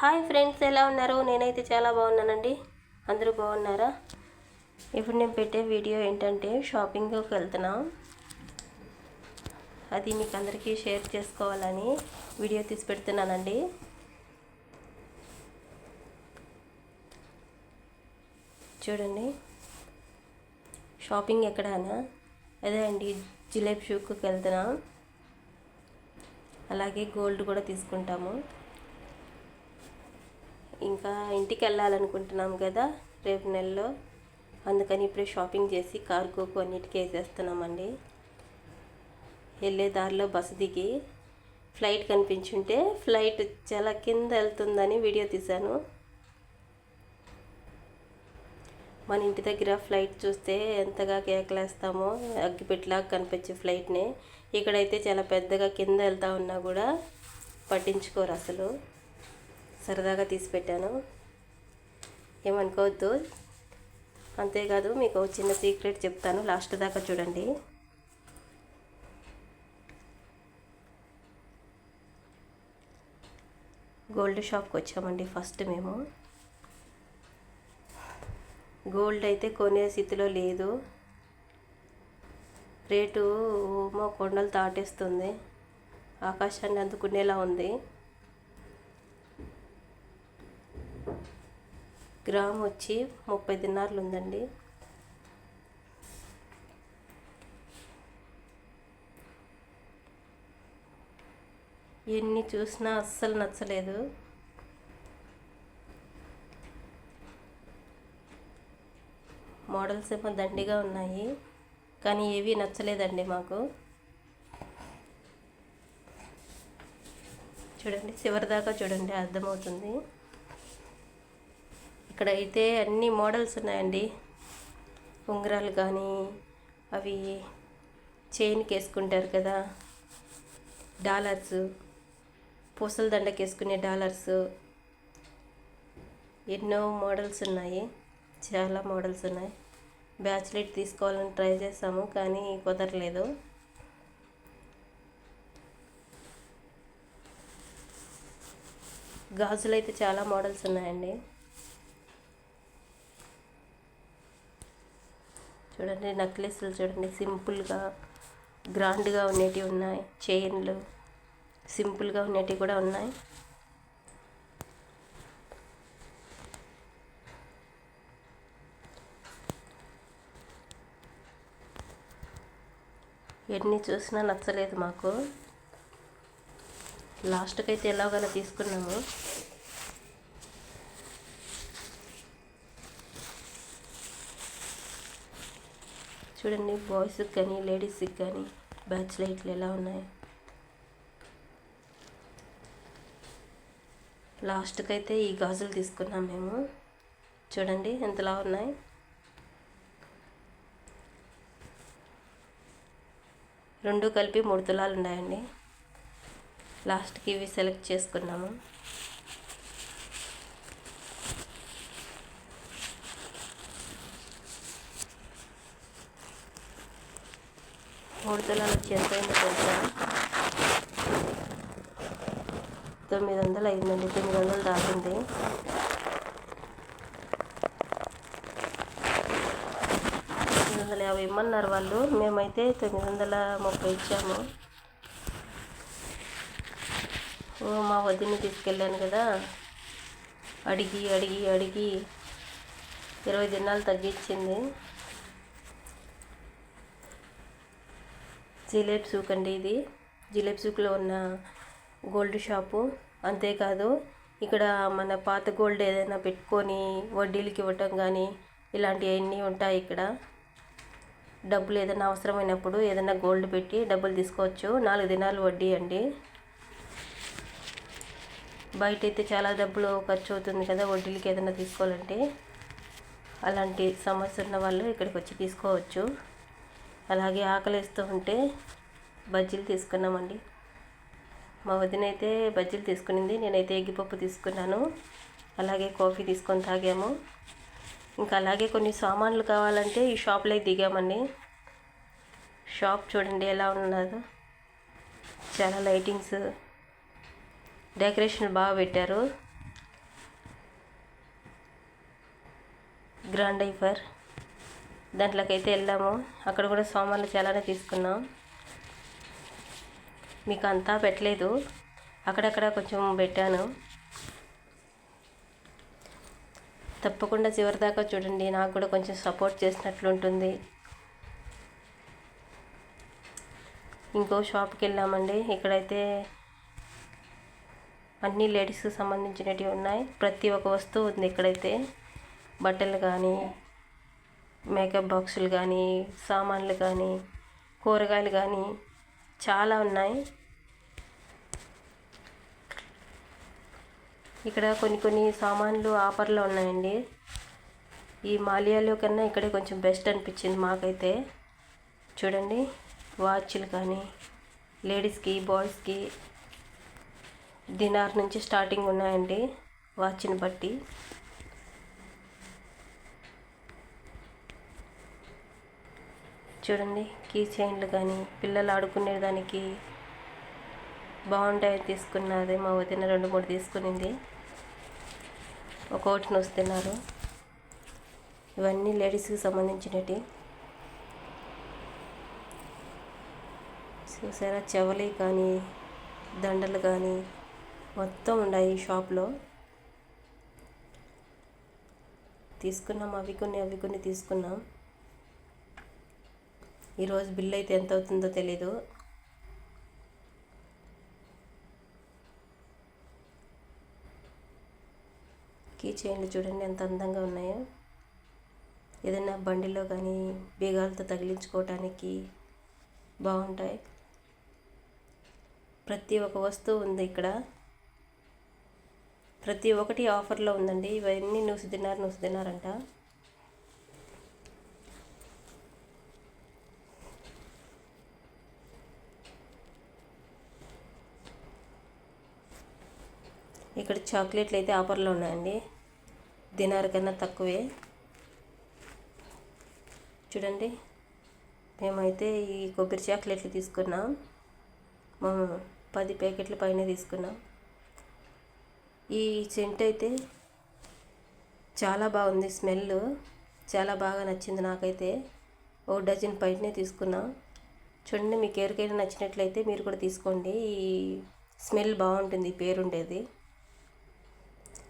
Hi friends ఎలా ఉన్నారు? నేనైతే చాలా బాగున్నానండి. అందరూ బాగున్నారా? ఇప్పుడు నేను పెట్టే వీడియో ఏంటంటే షాపింగ్కి వెళ్తున్నాం. అది మీకు అందరికీ షేర్ చేసుకోవాలని వీడియో తీసి పెడుతున్నానండి. చూడండి. షాపింగ్ ఎక్కడనా? అదే అండి జిలేబ్ షూకి వెళ్తున్నాం. అలాగే గోల్డ్ కూడా తీసుకుంటాము. ఇంకా ఇంటికి వెళ్ళాలనుకుంటున్నాం కదా రేపు నెలలో. అందుకని ఇప్పుడే షాపింగ్ చేసి కార్గోకు అన్నిటికీ వేసేస్తున్నామండి. వెళ్ళే దారిలో బస్సు దిగి ఫ్లైట్ కనిపించుంటే ఫ్లైట్ చాలా కింద వెళ్తుందని వీడియో తీశాను. మన ఇంటి దగ్గర ఫ్లైట్ చూస్తే ఎంతగా కేకలేస్తామో అగ్గిపెట్టలాగా కనిపించే ఫ్లైట్ని. ఇక్కడైతే చాలా పెద్దగా కింద వెళ్తా ఉన్నా కూడా పట్టించుకోరు అసలు. సరదాగా తీసి పెట్టాను ఏమనుకోవద్దు. అంతేకాదు మీకు చిన్న సీక్రెట్ చెప్తాను. లాస్ట్ దాకా చూడండి. గోల్డ్ షాప్కి వచ్చామండి ఫస్ట్ మేము. గోల్డ్ అయితే కొనే స్థితిలో లేదు. రేటు మా కొండలు దాటేస్తుంది. ఆకాశాన్ని అందుకునేలా ఉంది. గ్రామ్ వచ్చి ముప్పై దినార్లు ఉందండి. ఎన్ని చూసినా అస్సలు నచ్చలేదు. మోడల్స్ ఏమో దండిగా ఉన్నాయి కానీ ఏవి నచ్చలేదండి మాకు. చూడండి చివరి దాకా చూడండి అర్థమవుతుంది. ఇక్కడ అయితే అన్ని మోడల్స్ ఉన్నాయండి. ఉంగరాలు కానీ అవి చైన్కి వేసుకుంటారు కదా. డాలర్స్ పూసల దండకి వేసుకునే డాలర్స్. ఎన్నో మోడల్స్ ఉన్నాయి. చాలా మోడల్స్ ఉన్నాయి. బ్యాచిలెట్ తీసుకోవాలని ట్రై చేసాము కానీ కుదరలేదు. గాజులు అయితే చాలా మోడల్స్ ఉన్నాయండి. చూడండి నెక్లెస్లు చూడండి సింపుల్గా గ్రాండ్గా ఉండేటివి ఉన్నాయి. చైన్లు సింపుల్గా ఉండేటివి కూడా ఉన్నాయి. ఎన్ని చూసినా నచ్చలేదు మాకు. లాస్ట్కి అయితే ఎలాగైనా తీసుకున్నాము. చూడండి బాయ్స్కి కానీ లేడీస్కి కానీ బ్యాచ్ లైట్లు ఎలా ఉన్నాయి? లాస్ట్కి అయితే ఈ గాజులు తీసుకున్నాం మేము. చూడండి ఎంతలా ఉన్నాయి? రెండు కలిపి మూడు తులాలు ఉన్నాయండి. లాస్ట్కి ఇవి సెలెక్ట్ చేసుకున్నాము. మూడు తులాలు వచ్చి ఎంత అయిందో తెలుసా? తొమ్మిది వందలు అయిందండి తొమ్మిది వందలు దాటింది. తొమ్మిది వందల యాభై ఇమ్మన్నారు వాళ్ళు. మేమైతే తొమ్మిది వందల ముప్పై ఇచ్చాము. మా వదిని తీసుకెళ్ళాను కదా. అడిగి అడిగి అడిగి. ఇరవై దినాలు తగ్గించింది జిలేబ్ సూక్ అండి ఇది. జిలేబ్ సూక్లో ఉన్న గోల్డ్ షాపు. అంతేకాదు ఇక్కడ మన పాత గోల్డ్ ఏదైనా పెట్టుకొని వడ్డీలకి ఇవ్వటం కానీ ఇలాంటివన్నీ ఉంటాయి ఇక్కడ. డబ్బులు ఏదైనా అవసరమైనప్పుడు ఏదైనా గోల్డ్ పెట్టి డబ్బులు తీసుకోవచ్చు. నాలుగు దినాలు వడ్డీ అండి. బయట అయితే చాలా డబ్బులు ఖర్చు అవుతుంది కదా వడ్డీలకి ఏదైనా తీసుకోవాలంటే. అలాంటి సమస్య ఉన్న వాళ్ళు ఇక్కడికి వచ్చి తీసుకోవచ్చు. అలాగే ఆకలిస్తూ ఉంటే బజ్జీలు తీసుకున్నామండి. మా వదిన అయితే బజ్జీలు తీసుకునింది నేనైతే ఎగ్గిపప్పు తీసుకున్నాను అలాగే కాఫీ తీసుకొని తాగాము. ఇంకా అలాగే కొన్ని సామాన్లు కావాలంటే ఈ షాప్లో దిగామండి. షాప్ చూడండి ఎలా ఉన్నదో. చాలా లైటింగ్స్ డెకరేషన్ బాగా పెట్టారు. గ్రాండ్ ఐఫర్. దాంట్లోకి అయితే వెళ్ళాము అక్కడ కూడా సామాన్లు చాలానే తీసుకున్నాం. మీకు అంతా పెట్టలేదు. అక్కడక్కడ కొంచెం పెట్టాను. తప్పకుండా చివరి దాకా చూడండి. నాకు కూడా కొంచెం సపోర్ట్ చేసినట్లు ఉంటుంది. ఇంకో షాప్కి వెళ్ళామండి ఇక్కడైతే అన్ని లేడీస్కి సంబంధించినవి ఉన్నాయి. ప్రతి ఒక్క వస్తువు ఉంది ఇక్కడైతే. బట్టలు కానీ మేకప్ బాక్సులు కానీ సామాన్లు కానీ కూరగాయలు కానీ చాలా ఉన్నాయి. ఇక్కడ కొన్ని కొన్ని సామాన్లు ఆఫర్లో ఉన్నాయండి. ఈ మాలియాలో కన్నా ఇక్కడే కొంచెం బెస్ట్ అనిపించింది మాకైతే. చూడండి వాచ్లు కానీ లేడీస్కి బాయ్స్కి దినార్ నుంచి స్టార్టింగ్ ఉన్నాయండి వాచ్ని బట్టి. చూడండి కీ చైన్లు కానీ పిల్లలు ఆడుకునే దానికి బాగుంటాయి తీసుకున్నది మా వదిన రెండు మూడు తీసుకునింది. ఒక్కొక్కటిని వస్తున్నారు ఇవన్నీ లేడీస్కి సంబంధించినవి చూసారా? చెవలి కానీ దండలు కానీ మొత్తం ఉన్నాయి ఈ షాప్లో. తీసుకున్నాం అవి కొన్ని అవి కొన్ని తీసుకున్నాం. ఈరోజు బిల్ అయితే ఎంత అవుతుందో తెలీదు. కీ చైన్లు చూడండి ఎంత అందంగా ఉన్నాయో. ఏదైనా బండిలో కానీ బీగాలతో తగిలించుకోవటానికి బాగుంటాయి. ప్రతి ఒక్క వస్తువు ఉంది ఇక్కడ. ప్రతి ఒక్కటి ఆఫర్లో ఉందండి. ఇవన్నీ నూసి తిన్నారు నూసి తిన్నారంట ఇక్కడ చాక్లెట్లు అయితే ఆఫర్లో ఉన్నాయండి. దినార్ కన్నా తక్కువే. చూడండి. మేమైతే ఈ కొబ్బరి చాక్లెట్లు తీసుకున్నాం. మేము పది ప్యాకెట్ల పైన తీసుకున్నాం. ఈ సెంట్ అయితే చాలా బాగుంది స్మెల్ చాలా బాగా నచ్చింది నాకైతే. ఓ డజన్ పైనే తీసుకున్నాం. చూడండి మీకు ఎవరికైనా నచ్చినట్లయితే మీరు కూడా తీసుకోండి. ఈ స్మెల్ బాగుంటుంది పేరుండేది.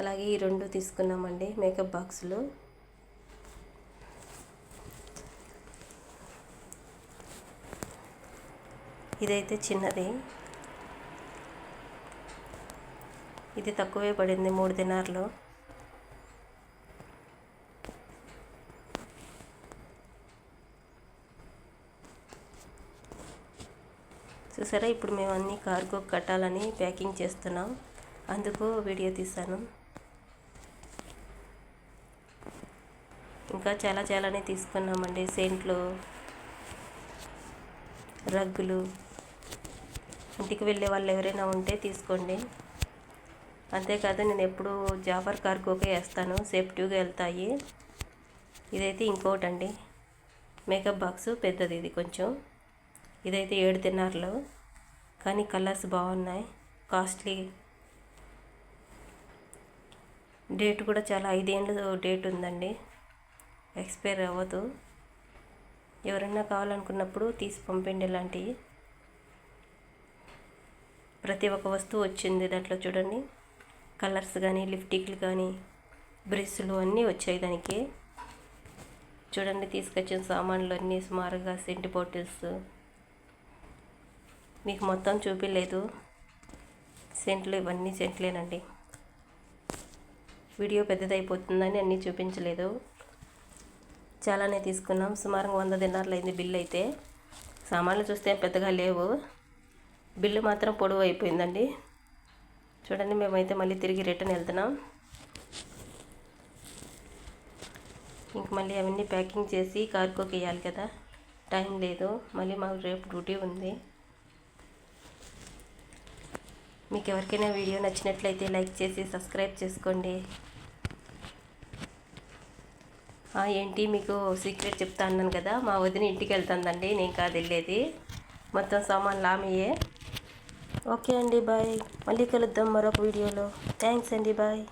అలాగే ఈ రెండు తీసుకున్నామండి మేకప్ బాక్సులు. ఇదైతే చిన్నది. ఇది తక్కువే పడింది మూడు దినార్లో. చూసారా? ఇప్పుడు మేము అన్ని కార్గో కట్టాలని ప్యాకింగ్ చేస్తున్నాం. అందుకు వీడియో తీశాను. ఇంకా చాలా చాలానే తీసుకున్నామండి. సెంట్లు రగ్గులు. ఇంటికి వెళ్ళే వాళ్ళు ఎవరైనా ఉంటే తీసుకోండి. అంతేకాదు నేను ఎప్పుడు జాఫర్ కార్గోకే వేస్తాను. సేఫ్టీగా వెళ్తాయి. ఇదైతే ఇంకోటి అండి మేకప్ బాక్స్ పెద్దది ఇది కొంచెం. ఇదైతే ఏడు తిన్నారులో కానీ కలర్స్ బాగున్నాయి. కాస్ట్లీ. డేట్ కూడా చాలా ఐదేళ్ళు డేట్ ఉందండి. ఎక్స్పైర్ అవ్వదు. ఎవరన్నా కావాలనుకున్నప్పుడు తీసి పంపిండి ఇలాంటివి ప్రతి ఒక్క వస్తువు వచ్చింది దాంట్లో చూడండి. కలర్స్ కానీ లిప్టిక్లు కానీ బ్రష్లు అన్నీ వచ్చాయి దానికి. చూడండి తీసుకొచ్చిన సామాన్లు అన్నీ సుమారుగా సెంటి బాటిల్స్. మీకు మొత్తం చూపించలేదు సెంట్లు ఇవన్నీ సెంట్లేనండి. వీడియో పెద్దదైపోతుందని అన్నీ చూపించలేదు. చాలానే తీసుకున్నాం. సుమారుగా వంద దినార్లు అయింది బిల్ అయితే. సామాన్లు చూస్తే పెద్దగా లేవు. బిల్లు మాత్రం పొడవు అయిపోయిందండి. చూడండి మేమైతే మళ్ళీ తిరిగి రిటర్న్ వెళ్తున్నాం. ఇంక మళ్ళీ అవన్నీ ప్యాకింగ్ చేసి కార్కోకి వేయాలి కదా. టైం లేదు. మళ్ళీ మాకు రేపు డ్యూటీ ఉంది. మీకు ఎవరికైనా వీడియో నచ్చినట్లయితే లైక్ చేసి సబ్స్క్రైబ్ చేసుకోండి. ఏంటి మీకు సీక్రెట్ చెప్తా అన్నాను కదా మా వదిన ఇంటికి వెళ్తుందండి నేను కాదు వెళ్ళేది. మొత్తం సామాన్లు ఆమెయే ఓకే అండి బాయ్. మళ్ళీ కలుద్దాం మరొక వీడియోలో. థ్యాంక్స్ అండి బాయ్.